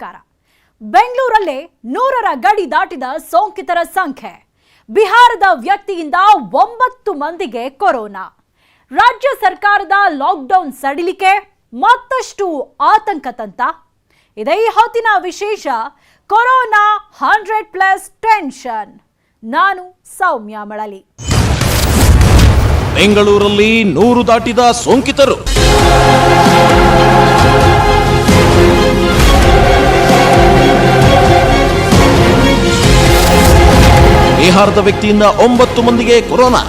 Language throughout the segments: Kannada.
ನಮಸ್ಕಾರ. ಬೆಂಗಳೂರಲ್ಲೇ ನೂರರ ಗಡಿ ದಾಟಿದ ಸೋಂಕಿತರ ಸಂಖ್ಯೆ. ಬಿಹಾರದ ವ್ಯಕ್ತಿಯಿಂದ ಒಂಬತ್ತು ಮಂದಿಗೆ ಕೊರೋನಾ. ರಾಜ್ಯ ಸರ್ಕಾರದ ಲಾಕ್ಡೌನ್ ಸಡಿಲಿಕೆ, ಮತ್ತಷ್ಟು ಆತಂಕ ತಂತ ಇದೇ ಹೊತ್ತಿನ ವಿಶೇಷ, ಕೊರೋನಾ ಹಂಡ್ರೆಡ್ ಪ್ಲಸ್ ಟೆನ್ಷನ್. ನಾನು ಸೌಮ್ಯ ಮಳಲಿ. ಬೆಂಗಳೂರಲ್ಲಿ ನೂರು ದಾಟಿದ ಸೋಂಕಿತರು. ಬಿಹಾರದ ವ್ಯಕ್ತಿಯಿಂದ ಒಂಬತ್ತು ಮಂದಿಗೆ ಕೊರೋನಾ.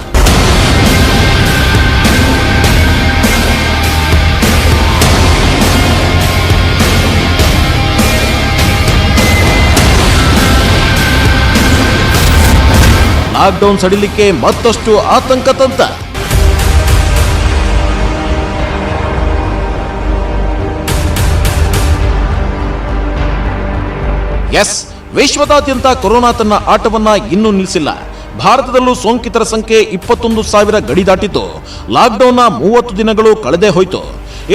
ಲಾಕ್ಡೌನ್ ಸಡಿಲಿಕ್ಕೆ ಮತ್ತಷ್ಟು ಆತಂಕ ತಂತ. ಎಸ್ ವಿಶ್ವದಾದ್ಯಂತ ಕೊರೋನಾ ತನ್ನ ಆಟವನ್ನ ಇನ್ನೂ ನಿಲ್ಲಿಸಿಲ್ಲ. ಭಾರತದಲ್ಲೂ ಸೋಂಕಿತರ ಸಂಖ್ಯೆ ಇಪ್ಪತ್ತೊಂದು ಸಾವಿರ ಗಡಿ ದಾಟಿದ್ದು, ಲಾಕ್ಡೌನ್ನ ಮೂವತ್ತು ದಿನಗಳು ಕಳೆದೇ ಹೋಯಿತು.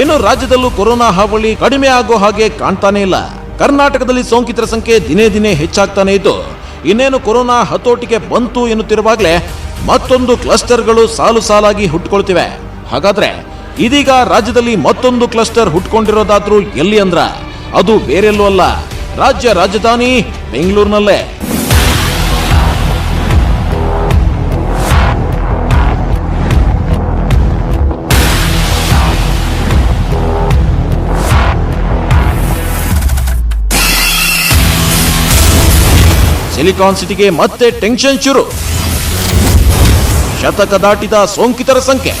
ಇನ್ನು ರಾಜ್ಯದಲ್ಲೂ ಕೊರೋನಾ ಹಾವಳಿ ಕಡಿಮೆ ಆಗೋ ಹಾಗೆ ಕಾಣ್ತಾನೆ ಇಲ್ಲ. ಕರ್ನಾಟಕದಲ್ಲಿ ಸೋಂಕಿತರ ಸಂಖ್ಯೆ ದಿನೇ ದಿನೇ ಹೆಚ್ಚಾಗ್ತಾನೆ ಇದ್ದು, ಇನ್ನೇನು ಕೊರೋನಾ ಹತೋಟಿಗೆ ಬಂತು ಎನ್ನುತ್ತಿರುವಾಗಲೇ ಮತ್ತೊಂದು ಕ್ಲಸ್ಟರ್ಗಳು ಸಾಲು ಸಾಲಾಗಿ ಹುಟ್ಟುಕೊಳ್ತಿವೆ ಹಾಗಾದ್ರೆ ಇದೀಗ ರಾಜ್ಯದಲ್ಲಿ ಮತ್ತೊಂದು ಕ್ಲಸ್ಟರ್ ಹುಟ್ಕೊಂಡಿರೋದಾದ್ರೂ ಎಲ್ಲಿ ಅಂದ್ರ? ಅದು ಬೇರೆಲ್ಲೂ ಅಲ್ಲ. ರಾಜ್ಯ ರಾಜಧಾನಿ ಬೆಂಗಳೂರಿನಲ್ಲೇ. ಸಿಲಿಕಾನ್ ಸಿಟಿಗೆ ಮತ್ತೆ ಟೆನ್ಷನ್ ಶುರು. ಶತಕ ದಾಟಿದ ಸೋಂಕಿತರ ಸಂಖ್ಯೆ.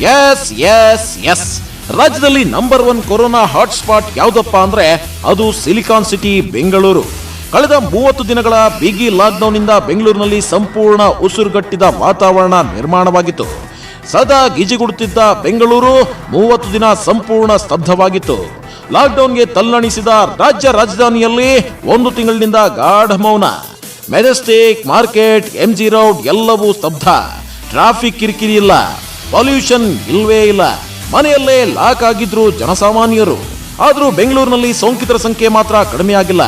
ಎಸ್ ಎಸ್ ಎಸ್ ರಾಜ್ಯದಲ್ಲಿ ನಂಬರ್ ಒನ್ ಕೊರೋನಾ ಹಾಟ್ಸ್ಪಾಟ್ ಯಾವುದಪ್ಪ ಅಂದ್ರೆ ಅದು ಸಿಲಿಕಾನ್ ಸಿಟಿ ಬೆಂಗಳೂರು ಕಳೆದ ಮೂವತ್ತು ದಿನಗಳ ಬಿಗಿ ಲಾಕ್ಡೌನ್ ಇಂದ ಬೆಂಗಳೂರಿನಲ್ಲಿ ಸಂಪೂರ್ಣ ಉಸಿರುಗಟ್ಟಿದ ವಾತಾವರಣ ನಿರ್ಮಾಣವಾಗಿತ್ತು. ಸದಾ ಗಿಜಿಗುಡುತ್ತಿದ್ದ ಬೆಂಗಳೂರು ಮೂವತ್ತು ದಿನ ಸಂಪೂರ್ಣ ಸ್ತಬ್ಧವಾಗಿತ್ತು. ಲಾಕ್ಡೌನ್ಗೆ ತಲ್ಲಣಿಸಿದ ರಾಜ್ಯ ರಾಜಧಾನಿಯಲ್ಲಿ ಒಂದು ತಿಂಗಳಿನಿಂದ ಗಾಢ ಮೌನ. ಮೆಜೆಸ್ಟಿಕ್ ಮಾರ್ಕೆಟ್ ಎಂಜಿ ರೋಡ್ ಎಲ್ಲವೂ ಸ್ತಬ್ಧ. ಟ್ರಾಫಿಕ್ ಕಿರಿಕಿರಿ ಇಲ್ಲ. ಪೊಲ್ಯೂಷನ್ ಇಲ್ವೇ ಇಲ್ಲ. ಮನೆಯಲ್ಲೇ ಲಾಕ್ ಆಗಿದ್ರು ಜನಸಾಮಾನ್ಯರು. ಆದರೂ ಬೆಂಗಳೂರಿನಲ್ಲಿ ಸೋಂಕಿತರ ಸಂಖ್ಯೆ ಮಾತ್ರ ಕಡಿಮೆ ಆಗಿಲ್ಲ.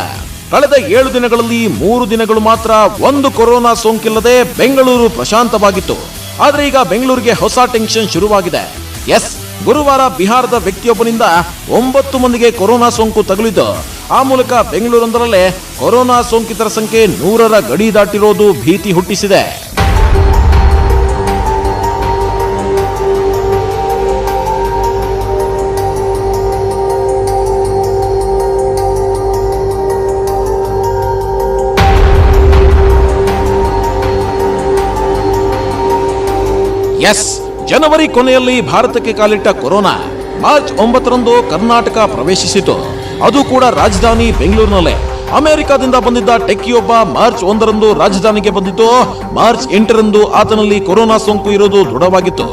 ಕಳೆದ ಏಳು ದಿನಗಳಲ್ಲಿ ಮೂರು ದಿನಗಳು ಮಾತ್ರ ಒಂದು ಕೊರೋನಾ ಸೋಂಕಿಲ್ಲದೆ ಬೆಂಗಳೂರು ಪ್ರಶಾಂತವಾಗಿತ್ತು. ಆದರೆ ಈಗ ಬೆಂಗಳೂರಿಗೆ ಹೊಸ ಟೆನ್ಷನ್ ಶುರುವಾಗಿದೆ. ಎಸ್, ಗುರುವಾರ ಬಿಹಾರದ ವ್ಯಕ್ತಿಯೊಬ್ಬನಿಂದ ಒಂಬತ್ತು ಮಂದಿಗೆ ಕೊರೋನಾ ಸೋಂಕು ತಗುಲಿದ್ದು, ಆ ಮೂಲಕ ಬೆಂಗಳೂರೊಂದರಲ್ಲೇ ಕೊರೋನಾ ಸೋಂಕಿತರ ಸಂಖ್ಯೆ ನೂರರ ಗಡಿ ದಾಟಿರೋದು ಭೀತಿ ಹುಟ್ಟಿಸಿದೆ. ಎಸ್, ಜನವರಿ ಕೊನೆಯಲ್ಲಿ ಭಾರತಕ್ಕೆ ಕಾಲಿಟ್ಟ ಕೊರೋನಾ, ಮಾರ್ಚ್ ಒಂಬತ್ತರಂದು ಕರ್ನಾಟಕ ಪ್ರವೇಶಿಸಿತು. ಅದು ಕೂಡ ರಾಜಧಾನಿ ಬೆಂಗಳೂರಿನಲ್ಲೇ. ಅಮೆರಿಕದಿಂದ ಬಂದಿದ್ದ ಟೆಕ್ಕಿಯೊಬ್ಬ ಮಾರ್ಚ್ ಒಂದರಂದು ರಾಜಧಾನಿಗೆ ಬಂದಿತ್ತು. ಮಾರ್ಚ್ ಎಂಟರಂದು ಆತನಲ್ಲಿ ಕೊರೋನಾ ಸೋಂಕು ಇರೋದು ದೃಢವಾಗಿತ್ತು.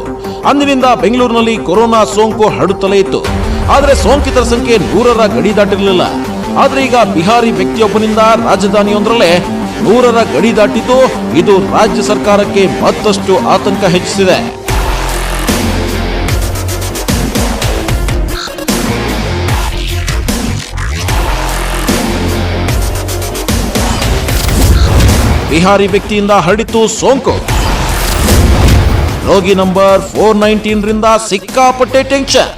ಅಂದಿನಿಂದ ಬೆಂಗಳೂರಿನಲ್ಲಿ ಕೊರೋನಾ ಸೋಂಕು ಹರಡುತ್ತಲೇ ಇತ್ತು. ಆದರೆ ಸೋಂಕಿತರ ಸಂಖ್ಯೆ ನೂರರ ಗಡಿ ದಾಟಿರಲಿಲ್ಲ. ಆದರೆ ಈಗ ಬಿಹಾರಿ ವ್ಯಕ್ತಿಯೊಬ್ಬನಿಂದ ರಾಜಧಾನಿಯೊಂದರಲ್ಲೇ ನೂರರ ಗಡಿ ದಾಟಿದ್ದು ಇದು ರಾಜ್ಯ ಸರ್ಕಾರಕ್ಕೆ ಮತ್ತಷ್ಟು ಆತಂಕ ಹೆಚ್ಚಿಸಿದೆ. ಬಿಹಾರಿ ವ್ಯಕ್ತಿಯಿಂದ ಹರಡಿತು ಸೋಂಕು. ರೋಗಿ ನಂಬರ್ ಫೋರ್ ನೈನ್ಟೀನ್ ರಿಂದ ಸಿಕ್ಕಾಪಟ್ಟೆ ಟೆನ್ಷನ್.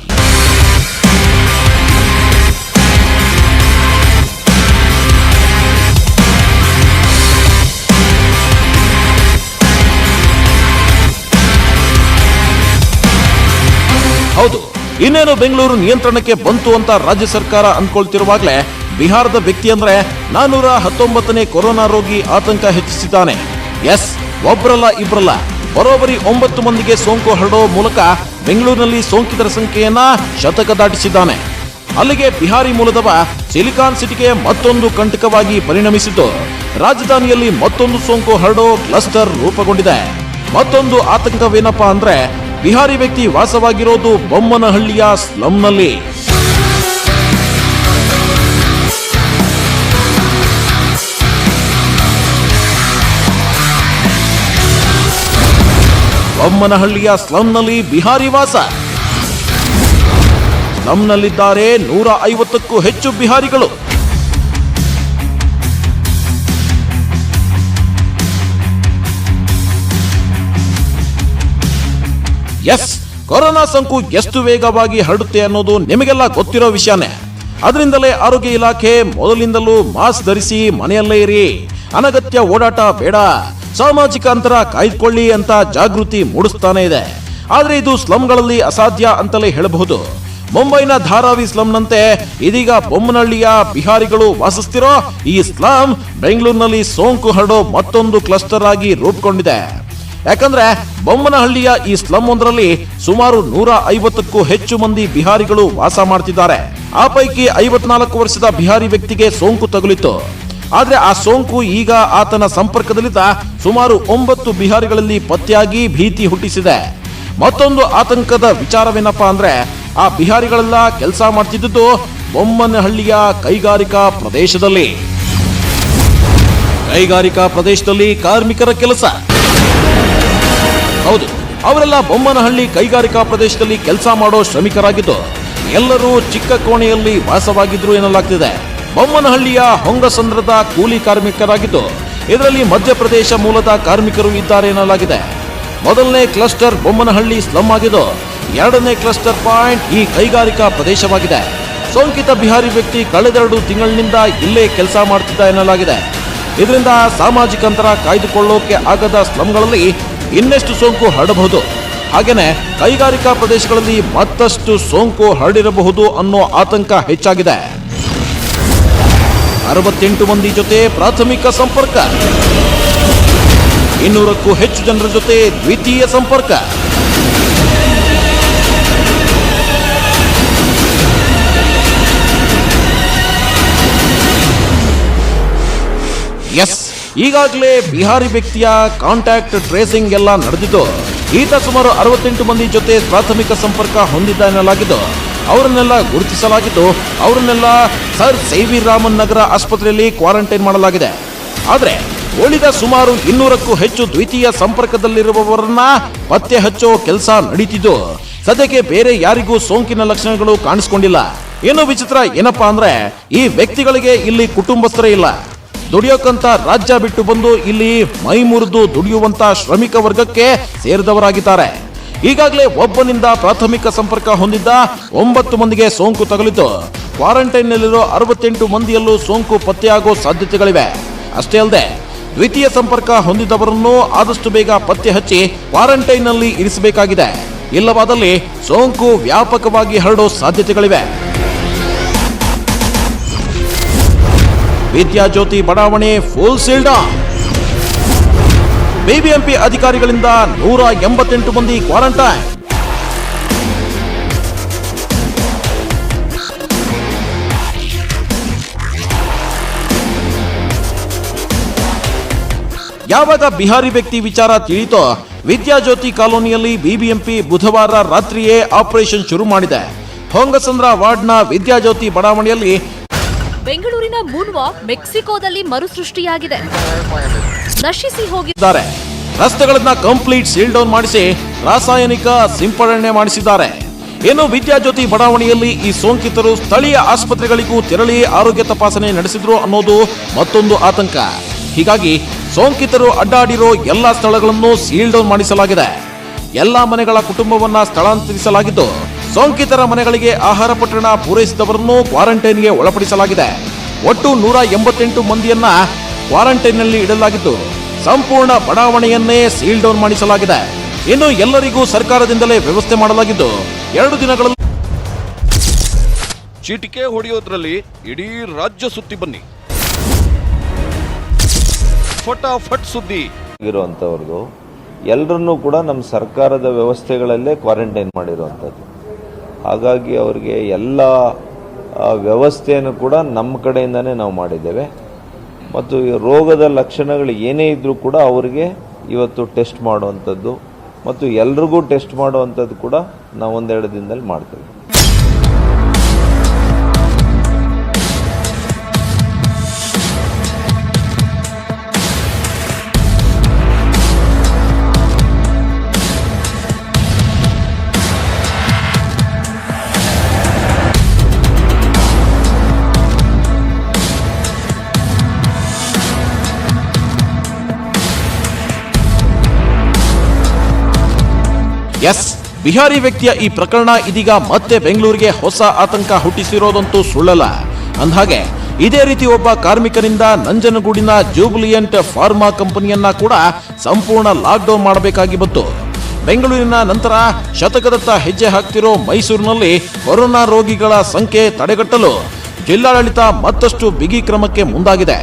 ಇನ್ನೇನು ಬೆಂಗಳೂರು ನಿಯಂತ್ರಣಕ್ಕೆ ಬಂತು ಅಂತ ರಾಜ್ಯ ಸರ್ಕಾರ ಅಂದ್ಕೊಳ್ತಿರುವಾಗಲೇ ಬಿಹಾರದ ವ್ಯಕ್ತಿ ಅಂದ್ರೆ ನಾನೂರ ಹತ್ತೊಂಬತ್ತನೇ ಕೊರೋನಾ ರೋಗಿ ಆತಂಕ ಹೆಚ್ಚಿಸಿದ್ದಾನೆ. ಎಸ್, ಒಬ್ರಲ್ಲ ಇಬ್ರಲ್ಲ. ಬರೋಬರಿ ಒಂಬತ್ತು ಮಂದಿಗೆ ಸೋಂಕು ಹರಡೋ ಮೂಲಕ ಬೆಂಗಳೂರಿನಲ್ಲಿ ಸೋಂಕಿತರ ಸಂಖ್ಯೆಯನ್ನ ಶತಕ ದಾಟಿಸಿದ್ದಾನೆ. ಅಲ್ಲಿಗೆ ಬಿಹಾರಿ ಮೂಲದವ ಸಿಲಿಕಾನ್ ಸಿಟಿಗೆ ಮತ್ತೊಂದು ಕಂಟಕವಾಗಿ ಪರಿಣಮಿಸಿದ್ದು. ರಾಜಧಾನಿಯಲ್ಲಿ ಮತ್ತೊಂದು ಸೋಂಕು ಹರಡೋ ಕ್ಲಸ್ಟರ್ ರೂಪುಗೊಂಡಿದೆ. ಮತ್ತೊಂದು ಆತಂಕವೇನಪ್ಪ ಅಂದ್ರೆ ಬಿಹಾರಿ ವ್ಯಕ್ತಿ ವಾಸವಾಗಿರೋದು ಬೊಮ್ಮನಹಳ್ಳಿಯ ಸ್ಲಂನಲ್ಲಿ. ಬೊಮ್ಮನಹಳ್ಳಿಯ ಸ್ಲಂನಲ್ಲಿ ಬಿಹಾರಿ ವಾಸ. ಸ್ಲಂನಲ್ಲಿದ್ದಾರೆ ನೂರ ಐವತ್ತಕ್ಕೂ ಹೆಚ್ಚು ಬಿಹಾರಿಗಳು. ಎಸ್ ಕೊರೋನಾ ಸೋಂಕು ಎಷ್ಟು ವೇಗವಾಗಿ ಹರಡುತ್ತೆ ಅನ್ನೋದು ನಿಮಗೆಲ್ಲ ಗೊತ್ತಿರೋ ವಿಷಯನೇ. ಅದರಿಂದಲೇ ಆರೋಗ್ಯ ಇಲಾಖೆ ಮೊದಲಿಂದಲೂ ಮಾಸ್ಕ್ ಧರಿಸಿ ಮನೆಯಲ್ಲೇ ಇರಿ. ಅನಗತ್ಯ ಓಡಾಟ ಬೇಡ. ಸಾಮಾಜಿಕ ಅಂತರ ಕಾಯ್ದುಕೊಳ್ಳಿ ಅಂತ ಜಾಗೃತಿ ಮೂಡಿಸ್ತಾನೆ ಇದೆ. ಆದರೆ ಇದು ಸ್ಲಮ್ಗಳಲ್ಲಿ ಅಸಾಧ್ಯ ಅಂತಲೇ ಹೇಳಬಹುದು. ಮುಂಬೈನ ಧಾರಾವಿ ಸ್ಲಮ್ನಂತೆ ಇದೀಗ ಬೊಮ್ಮನಹಳ್ಳಿಯ ಬಿಹಾರಿಗಳು ವಾಸಿಸ್ತಿರೋ ಈ ಸ್ಲಂ ಬೆಂಗಳೂರಿನಲ್ಲಿ ಸೋಂಕು ಹರಡೋ ಮತ್ತೊಂದು ಕ್ಲಸ್ಟರ್ ಆಗಿ ರೂಪುಗೊಂಡಿದೆ. ಯಾಕಂದ್ರೆ ಬೊಮ್ಮನಹಳ್ಳಿಯ ಈ ಸ್ಲಮ್ ಒಂದರಲ್ಲಿ ಸುಮಾರು ನೂರ ಐವತ್ತಕ್ಕೂ ಹೆಚ್ಚು ಮಂದಿ ಬಿಹಾರಿಗಳು ವಾಸ ಮಾಡ್ತಿದ್ದಾರೆ. ಆ ಪೈಕಿ ಐವತ್ನಾಲ್ಕು ವರ್ಷದ ಬಿಹಾರಿ ವ್ಯಕ್ತಿಗೆ ಸೋಂಕು ತಗುಲಿತ್ತು. ಆದ್ರೆ ಆ ಸೋಂಕು ಈಗ ಆತನ ಸಂಪರ್ಕದಲ್ಲಿದ್ದ ಸುಮಾರು ಒಂಬತ್ತು ಬಿಹಾರಿಗಳಲ್ಲಿ ಪತ್ತೆಯಾಗಿ ಭೀತಿ ಹುಟ್ಟಿಸಿದೆ. ಮತ್ತೊಂದು ಆತಂಕದ ವಿಚಾರವೇನಪ್ಪ ಅಂದ್ರೆ, ಆ ಬಿಹಾರಿಗಳೆಲ್ಲ ಕೆಲಸ ಮಾಡ್ತಿದ್ದದ್ದು ಬೊಮ್ಮನಹಳ್ಳಿಯ ಕೈಗಾರಿಕಾ ಪ್ರದೇಶದಲ್ಲಿ. ಕೈಗಾರಿಕಾ ಪ್ರದೇಶದಲ್ಲಿ ಕಾರ್ಮಿಕರ ಕೆಲಸ. ಹೌದು, ಅವರೆಲ್ಲ ಬೊಮ್ಮನಹಳ್ಳಿ ಕೈಗಾರಿಕಾ ಪ್ರದೇಶದಲ್ಲಿ ಕೆಲಸ ಮಾಡೋ ಶ್ರಮಿಕರಾಗಿದ್ದು, ಎಲ್ಲರೂ ಚಿಕ್ಕ ಕೋಣೆಯಲ್ಲಿ ವಾಸವಾಗಿದ್ರು ಎನ್ನಲಾಗ್ತಿದೆ. ಬೊಮ್ಮನಹಳ್ಳಿಯ ಹೊಂಗಸಂದ್ರದ ಕೂಲಿ ಕಾರ್ಮಿಕರಾಗಿದ್ದು, ಇದರಲ್ಲಿ ಮಧ್ಯಪ್ರದೇಶ ಮೂಲದ ಕಾರ್ಮಿಕರು ಇದ್ದಾರೆ ಎನ್ನಲಾಗಿದೆ. ಮೊದಲನೇ ಕ್ಲಸ್ಟರ್ ಬೊಮ್ಮನಹಳ್ಳಿ ಸ್ಲಮ್ ಆಗಿದ್ದು, ಎರಡನೇ ಕ್ಲಸ್ಟರ್ ಪಾಯಿಂಟ್ ಈ ಕೈಗಾರಿಕಾ ಪ್ರದೇಶವಾಗಿದೆ. ಸೋಂಕಿತ ಬಿಹಾರಿ ವ್ಯಕ್ತಿ ಕಳೆದೆರಡು ತಿಂಗಳಿನಿಂದ ಇಲ್ಲೇ ಕೆಲಸ ಮಾಡ್ತಿದ್ದ ಎನ್ನಲಾಗಿದೆ. ಇದರಿಂದ ಸಾಮಾಜಿಕ ಅಂತರ ಕಾಯ್ದುಕೊಳ್ಳೋಕೆ ಆಗದ ಸ್ಲಂಗಳಲ್ಲಿ ಇನ್ನಷ್ಟು ಸೋಂಕು ಹರಡಬಹುದು? ಹಾಗೆಯೇ ಕೈಗಾರಿಕಾ ಪ್ರದೇಶಗಳಲ್ಲಿ ಮತ್ತಷ್ಟು ಸೋಂಕು ಹರಡಿರಬಹುದು ಅನ್ನೋ ಆತಂಕ ಹೆಚ್ಚಾಗಿದೆ. ಅರವತ್ತೆಂಟು ಮಂದಿ ಜೊತೆ ಪ್ರಾಥಮಿಕ ಸಂಪರ್ಕ. ಇನ್ನೂರಕ್ಕೂ ಹೆಚ್ಚು ಜನರ ಜೊತೆ ದ್ವಿತೀಯ ಸಂಪರ್ಕ. ಎಸ್ ಈಗಾಗಲೇ ಬಿಹಾರಿ ವ್ಯಕ್ತಿಯ ಕಾಂಟ್ಯಾಕ್ಟ್ ಟ್ರೇಸಿಂಗ್ ಎಲ್ಲ ನಡೆದಿದ್ದು, ಈತ ಸುಮಾರು ಅರವತ್ತೆಂಟು ಮಂದಿ ಜೊತೆ ಪ್ರಾಥಮಿಕ ಸಂಪರ್ಕ ಹೊಂದಿದ್ದ ಎನ್ನಲಾಗಿದ್ದು, ಅವರನ್ನೆಲ್ಲ ಗುರುತಿಸಲಾಗಿದ್ದು, ಅವರನ್ನೆಲ್ಲ ಸರ್ ಸೇವಿ ರಾಮನ್ ನಗರ ಆಸ್ಪತ್ರೆಯಲ್ಲಿ ಕ್ವಾರಂಟೈನ್ ಮಾಡಲಾಗಿದೆ. ಆದರೆ, ಉಳಿದ ಸುಮಾರು ಇನ್ನೂರಕ್ಕೂ ಹೆಚ್ಚು ದ್ವಿತೀಯ ಸಂಪರ್ಕದಲ್ಲಿರುವವರನ್ನ ಪತ್ತೆ ಹಚ್ಚೋ ಕೆಲಸ ನಡೀತಿದ್ದು. ಸದ್ಯಕ್ಕೆ ಬೇರೆ ಯಾರಿಗೂ ಸೋಂಕಿನ ಲಕ್ಷಣಗಳು ಕಾಣಿಸ್ಕೊಂಡಿಲ್ಲ. ಏನು ವಿಚಿತ್ರ ಏನಪ್ಪಾ ಅಂದ್ರೆ, ಈ ವ್ಯಕ್ತಿಗಳಿಗೆ ಇಲ್ಲಿ ಕುಟುಂಬಸ್ಥರೇ ಇಲ್ಲ. ದುಡಿಯೋಕಂತ ರಾಜ್ಯ ಬಿಟ್ಟು ಬಂದು ಇಲ್ಲಿ ಮೈ ಮುರಿದು ದುಡಿಯುವಂತ ಶ್ರಮಿಕ ವರ್ಗಕ್ಕೆ ಸೇರಿದವರಾಗಿದ್ದಾರೆ. ಈಗಾಗಲೇ ಒಬ್ಬನಿಂದ ಪ್ರಾಥಮಿಕ ಸಂಪರ್ಕ ಹೊಂದಿದ್ದ ಒಂಬತ್ತು ಮಂದಿಗೆ ಸೋಂಕು ತಗುಲಿತು ಕ್ವಾರಂಟೈನ್ನಲ್ಲಿರೋ ಅರವತ್ತೆಂಟು ಮಂದಿಯಲ್ಲೂ ಸೋಂಕು ಪತ್ತೆಯಾಗೋ ಸಾಧ್ಯತೆಗಳಿವೆ. ಅಷ್ಟೇ ಅಲ್ಲದೆ, ದ್ವಿತೀಯ ಸಂಪರ್ಕ ಹೊಂದಿದವರನ್ನು ಆದಷ್ಟು ಬೇಗ ಪತ್ತೆ ಹಚ್ಚಿ ಕ್ವಾರಂಟೈನ್ನಲ್ಲಿ ಇರಿಸಬೇಕಾಗಿದೆ. ಇಲ್ಲವಾದಲ್ಲಿ ಸೋಂಕು ವ್ಯಾಪಕವಾಗಿ ಹರಡೋ ಸಾಧ್ಯತೆಗಳಿವೆ. ವಿದ್ಯಾಜ್ಯೋತಿ ಬಡಾವಣೆ ಫುಲ್ ಸೀಲ್ಡ್ ಬಿಬಿಎಂಪಿ ಅಧಿಕಾರಿಗಳಿಂದ ನೂರ ಎಂಬತ್ತೆಂಟು ಮಂದಿ ಕ್ವಾರಂಟೈನ್ ಯಾವಾಗ ಬಿಹಾರಿ ವ್ಯಕ್ತಿ ವಿಚಾರ ತಿಳಿತೋ ವಿದ್ಯಾಜ್ಯೋತಿ ಕಾಲೋನಿಯಲ್ಲಿ ಬಿಬಿಎಂಪಿ ಬುಧವಾರ ರಾತ್ರಿಯೇ ಆಪರೇಷನ್ ಶುರು ಮಾಡಿದೆ. ಹೊಂಗಸಂದ್ರ ವಾರ್ಡ್ನ ವಿದ್ಯಾಜ್ಯೋತಿ ಬಡಾವಣೆಯಲ್ಲಿ ಬೆಂಗಳೂರಿನ ಮೂನ್ವಾಕ್ ಮೆಕ್ಸಿಕೋದಲ್ಲಿ ಮರುಸೃಷ್ಟಿಯಾಗಿದೆ. ನಶಿಸಿ ಹೋಗಿದ್ದಾರೆ ರಸ್ತೆಗಳನ್ನ ಕಂಪ್ಲೀಟ್ ಸೀಲ್ ಡೌನ್ ಮಾಡಿಸಿ ರಾಸಾಯನಿಕ ಸಿಂಪಡಣೆ ಮಾಡಿಸಿದ್ದಾರೆ. ಇನ್ನು ವಿದ್ಯಾಜ್ಯೋತಿ ಬಡಾವಣೆಯಲ್ಲಿ ಈ ಸೋಂಕಿತರು ಸ್ಥಳೀಯ ಆಸ್ಪತ್ರೆಗಳಿಗೂ ತೆರಳಿ ಆರೋಗ್ಯ ತಪಾಸಣೆ ನಡೆಸಿದ್ರು ಅನ್ನೋದು ಮತ್ತೊಂದು ಆತಂಕ. ಹೀಗಾಗಿ ಸೋಂಕಿತರು ಅಡ್ಡಾಡಿರೋ ಎಲ್ಲಾ ಸ್ಥಳಗಳನ್ನು ಸೀಲ್ ಡೌನ್ ಮಾಡಿಸಲಾಗಿದೆ. ಎಲ್ಲಾ ಮನೆಗಳ ಕುಟುಂಬವನ್ನ ಸ್ಥಳಾಂತರಿಸಲಾಗಿದ್ದು ಸೋಂಕಿತರ ಮನೆಗಳಿಗೆ ಆಹಾರ ಪಟ್ಟಣ ಪೂರೈಸಿದವರನ್ನು ಕ್ವಾರಂಟೈನ್ಗೆ ಒಳಪಡಿಸಲಾಗಿದೆ. ಒಟ್ಟು ನೂರ ಎಂಬತ್ತೆಂಟು ಮಂದಿಯನ್ನ ಕ್ವಾರಂಟೈನ್ನಲ್ಲಿ ಇಡಲಾಗಿದ್ದು ಸಂಪೂರ್ಣ ಬಡಾವಣೆಯನ್ನೇ ಸೀಲ್ ಡೌನ್ ಮಾಡಿಸಲಾಗಿದೆ. ಇನ್ನು ಎಲ್ಲರಿಗೂ ಸರ್ಕಾರದಿಂದಲೇ ವ್ಯವಸ್ಥೆ ಮಾಡಲಾಗಿದ್ದು ಎರಡು ದಿನಗಳಲ್ಲಿ ಚಿಟಿಕೆ ಹೊಡೆಯೋದ್ರಲ್ಲಿ ಇಡೀ ರಾಜ್ಯ ಸುತ್ತಿ ಬನ್ನಿ. ಫಟಾಫಟ್ ಸುದ್ದಿ. ಇರುವಂಥವ್ರದ್ದು ಎಲ್ಲರನ್ನೂ ಕೂಡ ನಮ್ಮ ಸರ್ಕಾರದ ವ್ಯವಸ್ಥೆಗಳಲ್ಲೇ ಕ್ವಾರಂಟೈನ್ ಮಾಡಿರುವಂಥದ್ದು ಹಾಗಾಗಿ ಅವರಿಗೆ ಎಲ್ಲ ವ್ಯವಸ್ಥೆಯನ್ನು ಕೂಡ ನಮ್ಮ ಕಡೆಯಿಂದನೇ ನಾವು ಮಾಡಿದ್ದೇವೆ. ಮತ್ತು ಈ ರೋಗದ ಲಕ್ಷಣಗಳು ಏನೇ ಇದ್ದರೂ ಕೂಡ ಅವರಿಗೆ ಇವತ್ತು ಟೆಸ್ಟ್ ಮಾಡುವಂಥದ್ದು, ಮತ್ತು ಎಲ್ರಿಗೂ ಟೆಸ್ಟ್ ಮಾಡುವಂಥದ್ದು ಕೂಡ ನಾವು ಒಂದೆರಡು ದಿನದಲ್ಲಿ ಮಾಡ್ತೇವೆ. ಎಸ್, ಬಿಹಾರಿ ವ್ಯಕ್ತಿಯ ಈ ಪ್ರಕರಣ ಇದೀಗ ಮತ್ತೆ ಬೆಂಗಳೂರಿಗೆ ಹೊಸ ಆತಂಕ ಹುಟ್ಟಿಸಿರೋದಂತೂ ಸುಳ್ಳಲ್ಲ. ಅಂದಹಾಗೆ, ಇದೇ ರೀತಿ ಒಬ್ಬ ಕಾರ್ಮಿಕರಿಂದ ನಂಜನಗೂಡಿನ ಜೂಬ್ಲಿಯಂಟ್ ಫಾರ್ಮಾ ಕಂಪನಿಯನ್ನ ಕೂಡ ಸಂಪೂರ್ಣ ಲಾಕ್ಡೌನ್ ಮಾಡಬೇಕಾಗಿ ಬಂತು. ಬೆಂಗಳೂರಿನ ನಂತರ ಶತಕದತ್ತ ಹೆಜ್ಜೆ ಹಾಕ್ತಿರೋ ಮೈಸೂರಿನಲ್ಲಿ ಕೊರೋನಾ ರೋಗಿಗಳ ಸಂಖ್ಯೆ ತಡೆಗಟ್ಟಲು ಜಿಲ್ಲಾಡಳಿತ ಮತ್ತಷ್ಟು ಬಿಗಿ ಕ್ರಮಕ್ಕೆ ಮುಂದಾಗಿದೆ.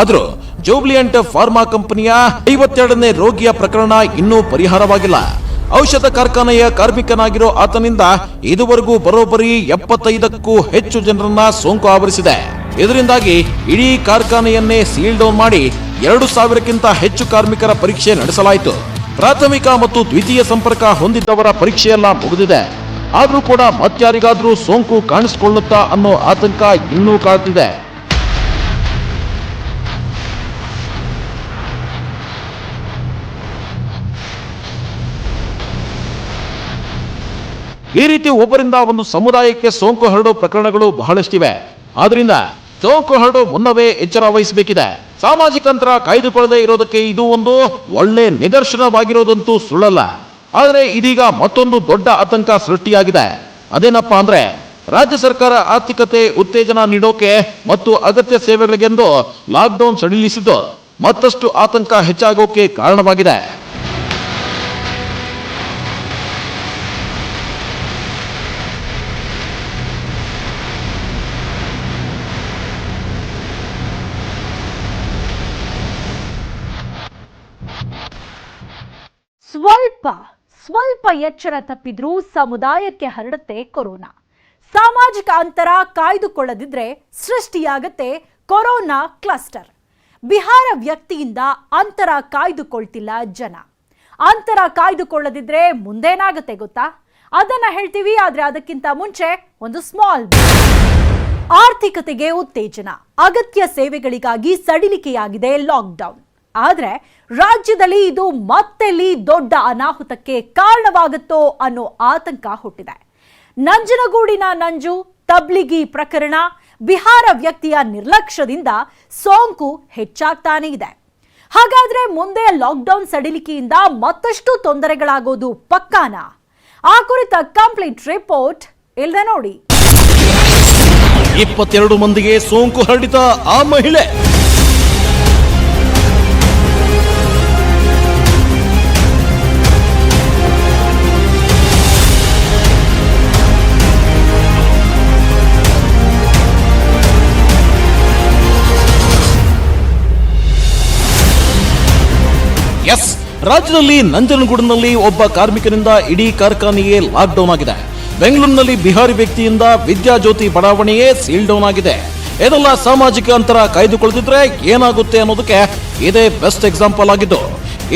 ಆದರೂ ಜೂಬ್ಲಿಯಂಟ್ ಫಾರ್ಮಾ ಕಂಪನಿಯ ಐವತ್ತೆರಡನೇ ರೋಗಿಯ ಪ್ರಕರಣ ಇನ್ನೂ ಪರಿಹಾರವಾಗಿಲ್ಲ. ಔಷಧ ಕಾರ್ಖಾನೆಯ ಕಾರ್ಮಿಕನಾಗಿರೋ ಆತನಿಂದ ಇದುವರೆಗೂ ಬರೋಬ್ಬರಿ ಎಪ್ಪತ್ತೈದಕ್ಕೂ ಹೆಚ್ಚು ಜನರನ್ನ ಸೋಂಕು ಆವರಿಸಿದೆ. ಇದರಿಂದಾಗಿ ಇಡೀ ಕಾರ್ಖಾನೆಯನ್ನೇ ಸೀಲ್ ಡೌನ್ ಮಾಡಿ ಎರಡು ಸಾವಿರಕ್ಕಿಂತ ಹೆಚ್ಚು ಕಾರ್ಮಿಕರ ಪರೀಕ್ಷೆ ನಡೆಸಲಾಯಿತು. ಪ್ರಾಥಮಿಕ ಮತ್ತು ದ್ವಿತೀಯ ಸಂಪರ್ಕ ಹೊಂದಿದ್ದವರ ಪರೀಕ್ಷೆಯೆಲ್ಲ ಮುಗಿದಿದೆ. ಆದರೂ ಕೂಡ ಮತ್ಯಾರಿಗಾದ್ರೂ ಸೋಂಕು ಕಾಣಿಸಿಕೊಳ್ಳುತ್ತಾ ಅನ್ನೋ ಆತಂಕ ಇನ್ನೂ ಕಾಡ್ತಿದೆ. ಈ ರೀತಿ ಒಬ್ಬರಿಂದ ಒಂದು ಸಮುದಾಯಕ್ಕೆ ಸೋಂಕು ಹರಡೋ ಪ್ರಕರಣಗಳು ಬಹಳಷ್ಟಿವೆ. ಆದ್ರಿಂದ ಸೋಂಕು ಹರಡೋ ಮುನ್ನವೇ ಎಚ್ಚರ ವಹಿಸಬೇಕಿದೆ. ಸಾಮಾಜಿಕ ಅಂತರ ಕಾಯ್ದುಕೊಳ್ಳದೆ ಇರೋದಕ್ಕೆ ಇದು ಒಂದು ಒಳ್ಳೆ ನಿದರ್ಶನವಾಗಿರೋದಂತೂ ಸುಳ್ಳಲ್ಲ. ಆದರೆ ಇದೀಗ ಮತ್ತೊಂದು ದೊಡ್ಡ ಆತಂಕ ಸೃಷ್ಟಿಯಾಗಿದೆ. ಅದೇನಪ್ಪ ಅಂದ್ರೆ ರಾಜ್ಯ ಸರ್ಕಾರ ಆರ್ಥಿಕತೆ ಉತ್ತೇಜನ ನೀಡೋಕೆ ಮತ್ತು ಅಗತ್ಯ ಸೇವೆಗಳಿಗೆಂದು ಲಾಕ್ಡೌನ್ ಸಡಿಲಿಸಿದ್ದು ಮತ್ತಷ್ಟು ಆತಂಕ ಹೆಚ್ಚಾಗೋಕೆ ಕಾರಣವಾಗಿದೆ. ಎಚ್ಚರ ತಪ್ಪಿದ್ರೂ ಸಮುದಾಯಕ್ಕೆ ಹರಡುತ್ತೆ ಕೊರೋನಾ. ಸಾಮಾಜಿಕ ಅಂತರ ಕಾಯ್ದುಕೊಳ್ಳದಿದ್ರೆ ಸೃಷ್ಟಿಯಾಗತ್ತೆ ಕೊರೋನಾ ಕ್ಲಸ್ಟರ್. ಬಿಹಾರ ವ್ಯಕ್ತಿಯಿಂದ ಅಂತರ ಕಾಯ್ದುಕೊಳ್ತಿಲ್ಲ ಜನ. ಅಂತರ ಕಾಯ್ದುಕೊಳ್ಳದಿದ್ರೆ ಮುಂದೇನಾಗತ್ತೆ ಗೊತ್ತಾ? ಅದನ್ನ ಹೇಳ್ತೀವಿ, ಆದ್ರೆ ಅದಕ್ಕಿಂತ ಮುಂಚೆ ಒಂದು ಸ್ಮಾಲ್ ಆರ್ಥಿಕತೆಗೆ ಉತ್ತೇಜನ. ಅಗತ್ಯ ಸೇವೆಗಳಿಗಾಗಿ ಸಡಿಲಿಕೆಯಾಗಿದೆ ಲಾಕ್ಡೌನ್ ಆದ್ರೆ ರಾಜ್ಯದಲ್ಲಿ ಇದು ಮತ್ತೆಲ್ಲಿ ದೊಡ್ಡ ಅನಾಹುತಕ್ಕೆ ಕಾರಣವಾಗುತ್ತೋ ಅನ್ನೋ ಆತಂಕ ಹುಟ್ಟಿದೆ. ನಂಜನಗೂಡಿನ ನಂಜು, ತಬ್ಲಿಗಿ ಪ್ರಕರಣ, ಬಿಹಾರ ವ್ಯಕ್ತಿಯ ನಿರ್ಲಕ್ಷ್ಯದಿಂದ ಸೋಂಕು ಹೆಚ್ಚಾಗ್ತಾನೇ ಇದೆ. ಹಾಗಾದ್ರೆ ಮುಂದೆ ಲಾಕ್ಡೌನ್ ಸಡಿಲಿಕೆಯಿಂದ ಮತ್ತಷ್ಟು ತೊಂದರೆಗಳಾಗೋದು ಪಕ್ಕಾನಾ? ಆ ಕುರಿತ ಕಂಪ್ಲೀಟ್ ರಿಪೋರ್ಟ್ ಇಲ್ಲದೆ ನೋಡಿ. ಇಪ್ಪತ್ತೆರಡು ಮಂದಿಗೆ ಸೋಂಕು ಹರಡಿತ ಆ ಮಹಿಳೆ. ರಾಜ್ಯದಲ್ಲಿ ನಂಜನಗೂಡಿನಲ್ಲಿ ಒಬ್ಬ ಕಾರ್ಮಿಕನಿಂದ ಇಡೀ ಕಾರ್ಖಾನೆಯೇ ಲಾಕ್ಡೌನ್ ಆಗಿದೆ. ಬೆಂಗಳೂರಿನಲ್ಲಿ ಬಿಹಾರಿ ವ್ಯಕ್ತಿಯಿಂದ ವಿದ್ಯಾಜ್ಯೋತಿ ಬಡಾವಣೆಯೇ ಸೀಲ್ ಡೌನ್ ಆಗಿದೆ. ಇದೆಲ್ಲ ಸಾಮಾಜಿಕ ಅಂತರ ಕಾಯ್ದುಕೊಳ್ಳದಿದ್ರೆ ಏನಾಗುತ್ತೆ ಅನ್ನೋದಕ್ಕೆ ಇದೇ ಬೆಸ್ಟ್ ಎಕ್ಸಾಂಪಲ್ ಆಗಿದ್ದು,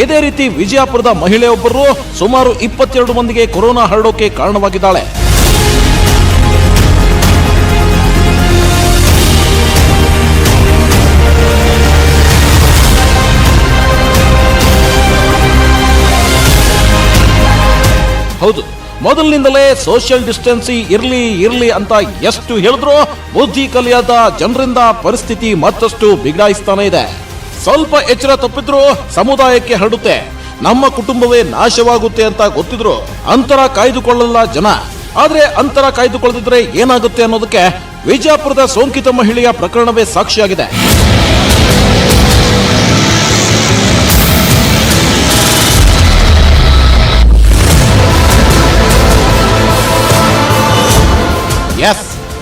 ಇದೇ ರೀತಿ ವಿಜಯಪುರದ ಮಹಿಳೆಯೊಬ್ಬರು ಸುಮಾರು ಇಪ್ಪತ್ತೆರಡು ಮಂದಿಗೆ ಕೊರೋನಾ ಹರಡೋಕೆ ಕಾರಣವಾಗಿದ್ದಾಳೆ. ಹೌದು, ಮೊದಲಿನಿಂದಲೇ ಸೋಷಿಯಲ್ ಡಿಸ್ಟೆನ್ಸಿ ಇರಲಿ ಇರಲಿ ಅಂತ ಎಷ್ಟು ಹೇಳಿದ್ರು ಬುದ್ಧಿ ಕಲಿಯಾದ ಜನರಿಂದ ಪರಿಸ್ಥಿತಿ ಮತ್ತಷ್ಟು ಬಿಗಡಾಯಿಸ್ತಾನೆ ಇದೆ. ಸ್ವಲ್ಪ ಎಚ್ಚರ ತಪ್ಪಿದ್ರು ಸಮುದಾಯಕ್ಕೆ ಹರಡುತ್ತೆ. ನಮ್ಮ ಕುಟುಂಬವೇ ನಾಶವಾಗುತ್ತೆ ಅಂತ ಗೊತ್ತಿದ್ರು ಅಂತರ ಕಾಯ್ದುಕೊಳ್ಳಲ್ಲ ಜನ. ಆದ್ರೆ ಅಂತರ ಕಾಯ್ದುಕೊಳ್ಳದಿದ್ರೆ ಏನಾಗುತ್ತೆ ಅನ್ನೋದಕ್ಕೆ ವಿಜಯಪುರದ ಸೋಂಕಿತ ಮಹಿಳೆಯ ಪ್ರಕರಣವೇ ಸಾಕ್ಷಿಯಾಗಿದೆ.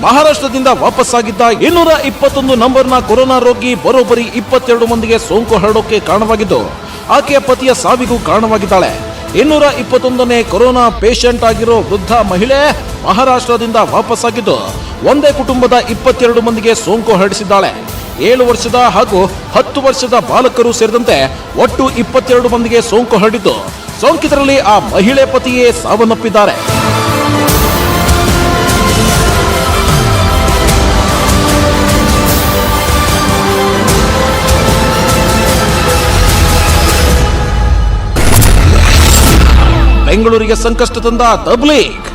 ಮಹಾರಾಷ್ಟ್ರದಿಂದ ವಾಪಸ್ಸಾಗಿದ್ದ ಇನ್ನೂರ ಇಪ್ಪತ್ತೊಂದು ನಂಬರ್ನ ಕೊರೋನಾ ರೋಗಿ ಬರೋಬ್ಬರಿ ಇಪ್ಪತ್ತೆರಡು ಮಂದಿಗೆ ಸೋಂಕು ಹರಡೋಕೆ ಕಾರಣವಾಗಿದ್ದು, ಆಕೆಯ ಪತಿಯ ಸಾವಿಗೂ ಕಾರಣವಾಗಿದ್ದಾಳೆ. ಇನ್ನೂರ ಇಪ್ಪತ್ತೊಂದನೇ ಕೊರೋನಾ ಪೇಷಂಟ್ ಆಗಿರೋ ವೃದ್ಧ ಮಹಿಳೆ ಮಹಾರಾಷ್ಟ್ರದಿಂದ ವಾಪಸ್ಸಾಗಿದ್ದು, ಒಂದೇ ಕುಟುಂಬದ ಇಪ್ಪತ್ತೆರಡು ಮಂದಿಗೆ ಸೋಂಕು ಹರಡಿಸಿದ್ದಾಳೆ. ಏಳು ವರ್ಷದ ಹಾಗೂ ಹತ್ತು ವರ್ಷದ ಬಾಲಕರು ಸೇರಿದಂತೆ ಒಟ್ಟು ಇಪ್ಪತ್ತೆರಡು ಮಂದಿಗೆ ಸೋಂಕು ಹರಡಿದ್ದು, ಸೋಂಕಿತರಲ್ಲಿ ಆ ಮಹಿಳೆ ಪತಿಯೇ ಸಾವನ್ನಪ್ಪಿದ್ದಾರೆ. ಬೆಂಗಳೂರಿಗೆ ಸಂಕಷ್ಟ ತಂದ ತಬ್ಲೀಗ್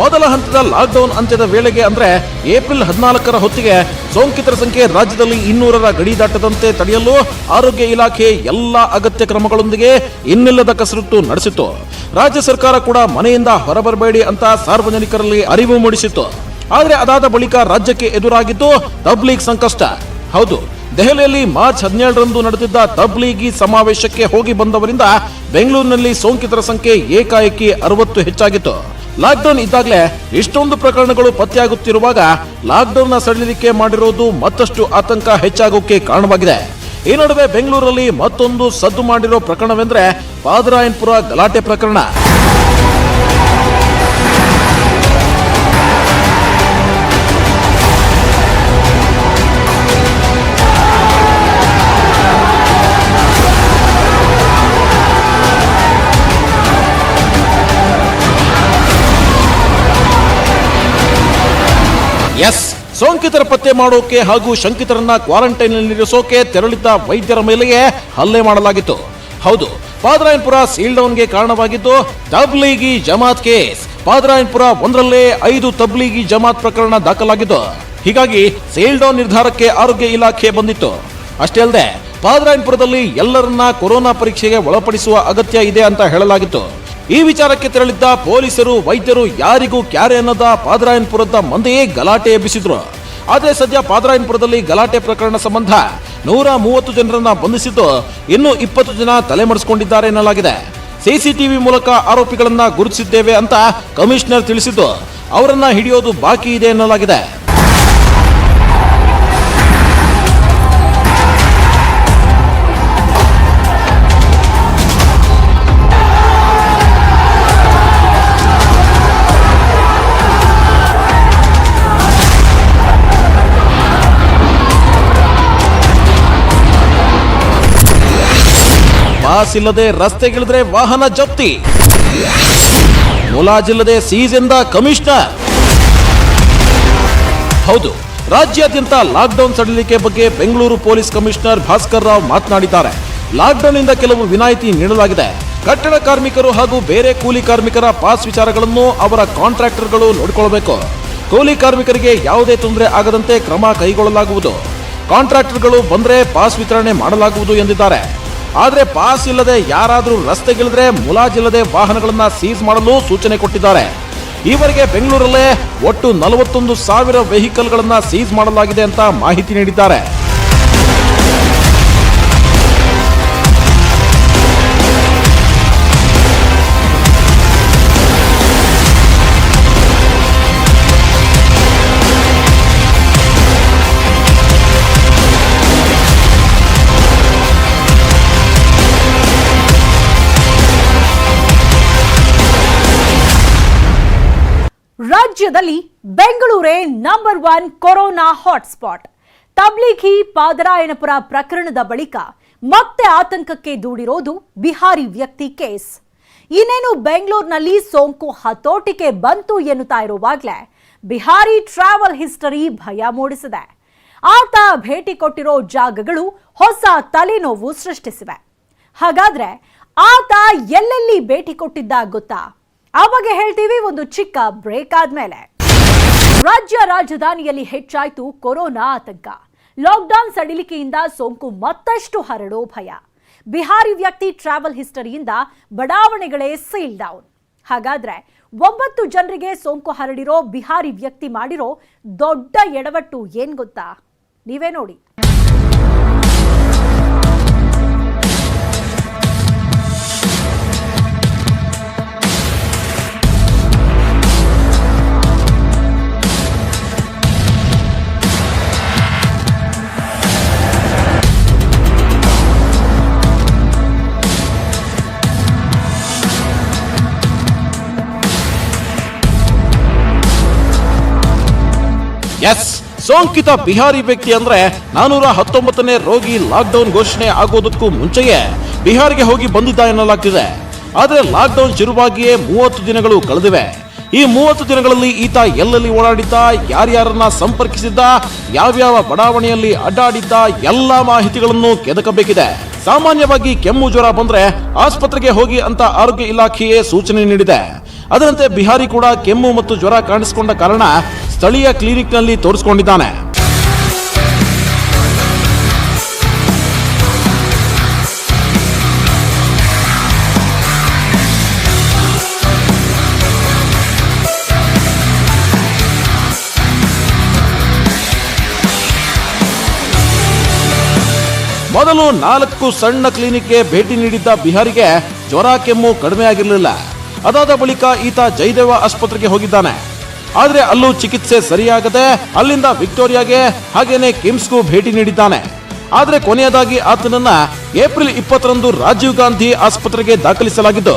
ಮೊದಲ ಹಂತದ ಲಾಕ್ಡೌನ್ ಅಂತ್ಯದ ವೇಳೆಗೆ ಅಂದ್ರೆ ಏಪ್ರಿಲ್ ಹದಿನಾಲ್ಕರ ಹೊತ್ತಿಗೆ ಸೋಂಕಿತರ ಸಂಖ್ಯೆ ರಾಜ್ಯದಲ್ಲಿ ಇನ್ನೂರರ ಗಡಿ ದಾಟದಂತೆ ತಡೆಯಲು ಆರೋಗ್ಯ ಇಲಾಖೆ ಎಲ್ಲ ಅಗತ್ಯ ಕ್ರಮಗಳೊಂದಿಗೆ ಇನ್ನಿಲ್ಲದ ಕಸರತ್ತು ನಡೆಸಿತು ರಾಜ್ಯ ಸರ್ಕಾರ ಕೂಡ ಮನೆಯಿಂದ ಹೊರಬರಬೇಡಿ ಅಂತ ಸಾರ್ವಜನಿಕರಲ್ಲಿ ಅರಿವು ಮೂಡಿಸಿತ್ತು. ಆದರೆ ಅದಾದ ಬಳಿಕ ರಾಜ್ಯಕ್ಕೆ ಎದುರಾಗಿದ್ದು ತಬ್ಲೀಗ್ ಸಂಕಷ್ಟ. ಹೌದು ದೆಹಲಿಯಲ್ಲಿ ಮಾರ್ಚ್ ಹದಿನೇಳರಂದು ನಡೆದಿದ್ದ ತಬ್ಲೀಗಿ ಸಮಾವೇಶಕ್ಕೆ ಹೋಗಿ ಬಂದವರಿಂದ ಬೆಂಗಳೂರಿನಲ್ಲಿ ಸೋಂಕಿತರ ಸಂಖ್ಯೆ ಏಕಾಏಕಿ ಅರವತ್ತು ಹೆಚ್ಚಾಗಿತ್ತು. ಲಾಕ್ಡೌನ್ ಇದ್ದಾಗಲೇ ಇಷ್ಟೊಂದು ಪ್ರಕರಣಗಳು ಪತ್ತೆಯಾಗುತ್ತಿರುವಾಗ ಲಾಕ್ಡೌನ್ನ ಸಡಿಲಿಕೆ ಮಾಡಿರೋದು ಮತ್ತಷ್ಟು ಆತಂಕ ಹೆಚ್ಚಾಗೋಕೆ ಕಾರಣವಾಗಿದೆ. ಈ ನಡುವೆ ಬೆಂಗಳೂರಲ್ಲಿ ಮತ್ತೊಂದು ಸದ್ದು ಮಾಡಿರೋ ಪ್ರಕರಣವೆಂದ್ರೆ ಪಾದರಾಯನ್ಪುರ ಗಲಾಟೆ ಪ್ರಕರಣ. ಎಸ್ ಸೋಂಕಿತರ ಪತ್ತೆ ಮಾಡೋಕೆ ಹಾಗೂ ಶಂಕಿತರನ್ನ ಕ್ವಾರಂಟೈನ್ನಲ್ಲಿರಿಸೋಕೆ ತೆರಳಿದ್ದ ವೈದ್ಯರ ಮೇಲೆಯೇ ಹಲ್ಲೆ ಮಾಡಲಾಗಿತ್ತು. ಹೌದು, ಪಾದರಾಯನ್ಪುರ ಸೀಲ್ ಡೌನ್ಗೆ ಕಾರಣವಾಗಿದ್ದು ತಬ್ಲೀಗಿ ಜಮಾತ್ ಕೇಸ್. ಪಾದರಾಯನ್ಪುರ ಒಂದರಲ್ಲೇ ಐದು ತಬ್ಲೀಗಿ ಜಮಾತ್ ಪ್ರಕರಣ ದಾಖಲಾಗಿದ್ದು, ಹೀಗಾಗಿ ಸೀಲ್ ಡೌನ್ ನಿರ್ಧಾರಕ್ಕೆ ಆರೋಗ್ಯ ಇಲಾಖೆ ಬಂದಿತ್ತು. ಅಷ್ಟೇ ಅಲ್ಲದೆ, ಪಾದರಾಯನ್ಪುರದಲ್ಲಿ ಎಲ್ಲರನ್ನ ಕೊರೋನಾ ಪರೀಕ್ಷೆಗೆ ಒಳಪಡಿಸುವ ಅಗತ್ಯ ಇದೆ ಅಂತ ಹೇಳಲಾಗಿತ್ತು. ಈ ವಿಚಾರಕ್ಕೆ ತೆರಳಿದ್ದ ಪೊಲೀಸರು, ವೈದ್ಯರು ಯಾರಿಗೂ ಕ್ಯಾರೆ ಅನ್ನದ ಪಾದರಾಯನ್ಪುರದ ಮಂದೆಯೇ ಗಲಾಟೆ ಎಬ್ಬಿಸಿದ್ರು. ಆದರೆ ಸದ್ಯ ಪಾದರಾಯನ್ಪುರದಲ್ಲಿ ಗಲಾಟೆ ಪ್ರಕರಣ ಸಂಬಂಧ ನೂರ ಮೂವತ್ತು ಜನರನ್ನ ಬಂಧಿಸಿದ್ದು ಇನ್ನೂ ಇಪ್ಪತ್ತು ಜನ ತಲೆಮರೆಸಿಕೊಂಡಿದ್ದಾರೆ ಎನ್ನಲಾಗಿದೆ. ಸಿಸಿಟಿವಿ ಮೂಲಕ ಆರೋಪಿಗಳನ್ನ ಗುರುತಿಸಿದ್ದೇವೆ ಅಂತ ಕಮಿಷನರ್ ತಿಳಿಸಿದ್ದು, ಅವರನ್ನ ಹಿಡಿಯೋದು ಬಾಕಿ ಇದೆ ಎನ್ನಲಾಗಿದೆ. ಪಾಸ್ ಇಲ್ಲದೆ ರಸ್ತೆಗಿಳಿದ್ರೆ ವಾಹನ ಜಪ್ತಿ. ಮುಲಾಜಿಲ್ಲದೆ ಸೀಸ್ ಎಂದ ಕಮಿಷನರ್. ಹೌದು, ರಾಜ್ಯಾದ್ಯಂತ ಲಾಕ್ಡೌನ್ ಸಡಿಲಿಕೆ ಬಗ್ಗೆ ಬೆಂಗಳೂರು ಪೊಲೀಸ್ ಕಮಿಷನರ್ ಭಾಸ್ಕರ್ ರಾವ್ ಮಾತನಾಡಿದ್ದಾರೆ. ಲಾಕ್ಡೌನ್ ಇಂದ ಕೆಲವು ವಿನಾಯಿತಿ ನೀಡಲಾಗಿದೆ. ಕಟ್ಟಡ ಕಾರ್ಮಿಕರು ಹಾಗೂ ಬೇರೆ ಕೂಲಿ ಕಾರ್ಮಿಕರ ಪಾಸ್ ವಿಚಾರಗಳನ್ನು ಅವರ ಕಾಂಟ್ರಾಕ್ಟರ್ಗಳು ನೋಡಿಕೊಳ್ಳಬೇಕು ಕೂಲಿ ಕಾರ್ಮಿಕರಿಗೆ ಯಾವುದೇ ತೊಂದರೆ ಆಗದಂತೆ ಕ್ರಮ ಕೈಗೊಳ್ಳಲಾಗುವುದು. ಕಾಂಟ್ರಾಕ್ಟರ್ಗಳು ಬಂದರೆ ಪಾಸ್ ವಿತರಣೆ ಮಾಡಲಾಗುವುದು ಎಂದಿದ್ದಾರೆ. ಆದ್ರೆ ಪಾಸ್ ಇಲ್ಲದೆ ಯಾರಾದರೂ ರಸ್ತೆಗಿಳಿದ್ರೆ ಮುಲಾಜಿಲ್ಲದೆ ವಾಹನಗಳನ್ನು ಸೀಸ್ ಮಾಡಲು ಸೂಚನೆ ಕೊಟ್ಟಿದ್ದಾರೆ. ಈವರೆಗೆ ಬೆಂಗಳೂರಲ್ಲೇ ಒಟ್ಟು ನಲವತ್ತೊಂದು ಸಾವಿರ ವೆಹಿಕಲ್ಗಳನ್ನು ಸೀಸ್ ಮಾಡಲಾಗಿದೆ ಅಂತ ಮಾಹಿತಿ ನೀಡಿದ್ದಾರೆ. ರಾಜ್ಯದಲ್ಲಿ ಬೆಂಗಳೂರೇ number one corona hotspot Tablighi Padarayanapura ಪ್ರಕರಣದ ಬಳಿಕ ಮತ್ತೆ ಆತಂಕಕ್ಕೆ ದೂಡಿರೋದು ಬಿಹಾರಿ ವ್ಯಕ್ತಿ ಕೇಸ್. ಇನ್ನೇನು ಬೆಂಗಳೂರಿನಲ್ಲಿ ಸೋಂಕು ಹತೋಟಿಕೆ ಬಂತು ಎನ್ನುತ್ತಾ ಇರುವಾಗಲೇ ಬಿಹಾರಿ ಟ್ರಾವೆಲ್ ಹಿಸ್ಟರಿ ಭಯ ಮೂಡಿಸಿದೆ. ಆತ ಭೇಟಿ ಕೊಟ್ಟಿರೋ ಜಾಗಗಳು ಹೊಸ ತಲೆನೋವು ಸೃಷ್ಟಿಸಿವೆ. ಹಾಗಾದ್ರೆ ಆತ ಎಲ್ಲೆಲ್ಲಿ ಭೇಟಿ ಕೊಟ್ಟಿದ್ದ ಗೊತ್ತಾ? ಅವಾಗ ಹೇಳ್ತೀವಿ, ಒಂದು ಚಿಕ್ಕ ಬ್ರೇಕ್ ಆದ್ಮೇಲೆ. ರಾಜ್ಯ ರಾಜಧಾನಿಯಲ್ಲಿ ಹೆಚ್ಚಾಯ್ತು ಕೊರೋನಾ ಆತಂಕ. ಲಾಕ್ಡೌನ್ ಸಡಿಲಿಕೆಯಿಂದ ಸೋಂಕು ಮತ್ತಷ್ಟು ಹರಡೋ ಭಯ. ಬಿಹಾರಿ ವ್ಯಕ್ತಿ ಟ್ರಾವೆಲ್ ಹಿಸ್ಟರಿಯಿಂದ ಬಡಾವಣೆಗಳೇ ಸೀಲ್ ಡೌನ್ ಹಾಗಾದ್ರೆ ಒಂಬತ್ತು ಜನರಿಗೆ ಸೋಂಕು ಹರಡಿರೋ ಬಿಹಾರಿ ವ್ಯಕ್ತಿ ಮಾಡಿರೋ ದೊಡ್ಡ ಎಡವಟ್ಟು ಏನ್ ಗೊತ್ತಾ? ನೀವೇ ನೋಡಿ. ಎಸ್ ಸೋಂಕಿತ ಬಿಹಾರಿ ವ್ಯಕ್ತಿ ಅಂದ್ರೆ ನಾನೂರ ಹತ್ತೊಂಬತ್ತನೇ ರೋಗಿ ಲಾಕ್ಡೌನ್ ಘೋಷಣೆ ಆಗೋದಕ್ಕೂ ಮುಂಚೆಯೇ ಬಿಹಾರಿಗೆ ಹೋಗಿ ಬಂದಿದ್ದ ಎನ್ನಲಾಗ್ತಿದೆ. ಆದರೆ ಲಾಕ್ಡೌನ್ ಶುರುವಾಗಿಯೇ ಮೂವತ್ತು ದಿನಗಳು ಕಳೆದಿವೆ. ಈ ಮೂವತ್ತು ದಿನಗಳಲ್ಲಿ ಈತ ಎಲ್ಲೆಲ್ಲಿ ಓಡಾಡಿದ್ದ, ಯಾರ್ಯಾರನ್ನ ಸಂಪರ್ಕಿಸಿದ್ದ, ಯಾವ್ಯಾವ ಬಡಾವಣೆಯಲ್ಲಿ ಅಡ್ಡಾಡಿದ್ದ ಎಲ್ಲಾ ಮಾಹಿತಿಗಳನ್ನು ಕೆದಕಬೇಕಿದೆ. ಸಾಮಾನ್ಯವಾಗಿ ಕೆಮ್ಮು ಜ್ವರ ಬಂದ್ರೆ ಆಸ್ಪತ್ರೆಗೆ ಹೋಗಿ ಅಂತ ಆರೋಗ್ಯ ಇಲಾಖೆಯೇ ಸೂಚನೆ ನೀಡಿದೆ. ಅದರಂತೆ ಬಿಹಾರಿ ಕೂಡ ಕೆಮ್ಮು ಮತ್ತು ಜ್ವರ ಕಾಣಿಸಿಕೊಂಡ ಕಾರಣ ಸ್ಥಳೀಯ ಕ್ಲಿನಿಕ್ನಲ್ಲಿ ತೋರಿಸಿಕೊಂಡಿದ್ದಾನೆ. ಮೊದಲು ನಾಲ್ಕು ಸಣ್ಣ ಕ್ಲಿನಿಕ್ಗೆ ಭೇಟಿ ನೀಡಿದ್ದ ಬಿಹಾರಿಗೆ ಜ್ವರ ಕೆಮ್ಮು ಕಡಿಮೆ ಆಗಿರಲಿಲ್ಲ ಅದಾದ ಬಳಿಕ ಈತ ಜಯದೇವ ಆಸ್ಪತ್ರೆಗೆ ಹೋಗಿದ್ದಾನೆ. ಆದ್ರೆ ಅಲ್ಲೂ ಚಿಕಿತ್ಸೆ ಸರಿಯಾಗದೆ ಅಲ್ಲಿಂದ ವಿಕ್ಟೋರಿಯಾಗೆ ಹಾಗೇನೆ ಕಿಮ್ಸ್ಗೂ ಭೇಟಿ ನೀಡಿದ್ದಾನೆ. ಆದ್ರೆ ಕೊನೆಯದಾಗಿ ಆತನನ್ನ ಏಪ್ರಿಲ್ ಇಪ್ಪತ್ತರಂದು ರಾಜೀವ್ ಗಾಂಧಿ ಆಸ್ಪತ್ರೆಗೆ ದಾಖಲಿಸಲಾಗಿದ್ದು,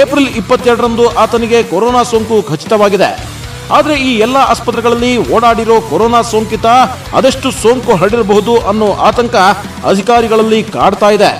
ಏಪ್ರಿಲ್ ಇಪ್ಪತ್ತೆರಡರಂದು ಆತನಿಗೆ ಕೊರೋನಾ ಸೋಂಕು ಖಚಿತವಾಗಿದೆ. ಆದ್ರೆ ಈ ಎಲ್ಲ ಆಸ್ಪತ್ರೆಗಳಲ್ಲಿ ಓಡಾಡಿರೋ ಕೊರೋನಾ ಸೋಂಕಿತ ಅದೆಷ್ಟು ಸೋಂಕು ಹರಡಿರಬಹುದು ಅನ್ನೋ ಆತಂಕ ಅಧಿಕಾರಿಗಳಲ್ಲಿ ಕಾಡ್ತಾ ಇದೆ.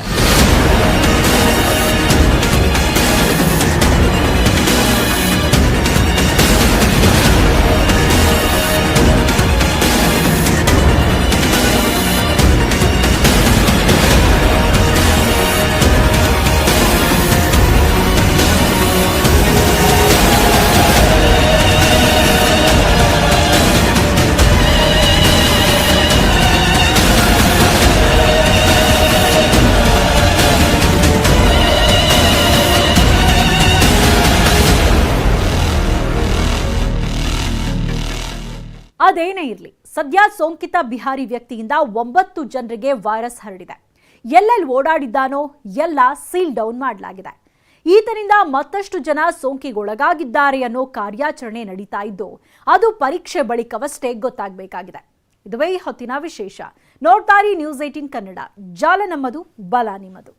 ಸದ್ಯ ಸೋಂಕಿತ ಬಿಹಾರಿ ವ್ಯಕ್ತಿಯಿಂದ ಒಂಬತ್ತು ಜನರಿಗೆ ವೈರಸ್ ಹರಡಿದೆ. ಎಲ್ಲೆಲ್ಲಿ ಓಡಾಡಿದ್ದಾನೋ, ಎಲ್ಲ ಸೀಲ್ ಡೌನ್ ಮಾಡಲಾಗಿದೆ. ಈತನಿಂದ ಮತ್ತಷ್ಟು ಜನ ಸೋಂಕಿಗೊಳಗಾಗಿದ್ದಾರೆ ಅನ್ನೋ ಕಾರ್ಯಾಚರಣೆ ನಡೀತಾ ಇದ್ದು, ಅದು ಪರೀಕ್ಷೆ ಬಳಿಕವಷ್ಟೇ ಗೊತ್ತಾಗಬೇಕಾಗಿದೆ. ಇದುವೇ ಹೊತ್ತಿನ ವಿಶೇಷ. ನೋಡ್ತಾರಿ ನ್ಯೂಸ್ ಏಟೀನ್ ಕನ್ನಡ. ಜಾಲ ನಮ್ಮದು, ಬಲ ನಿಮ್ಮದು.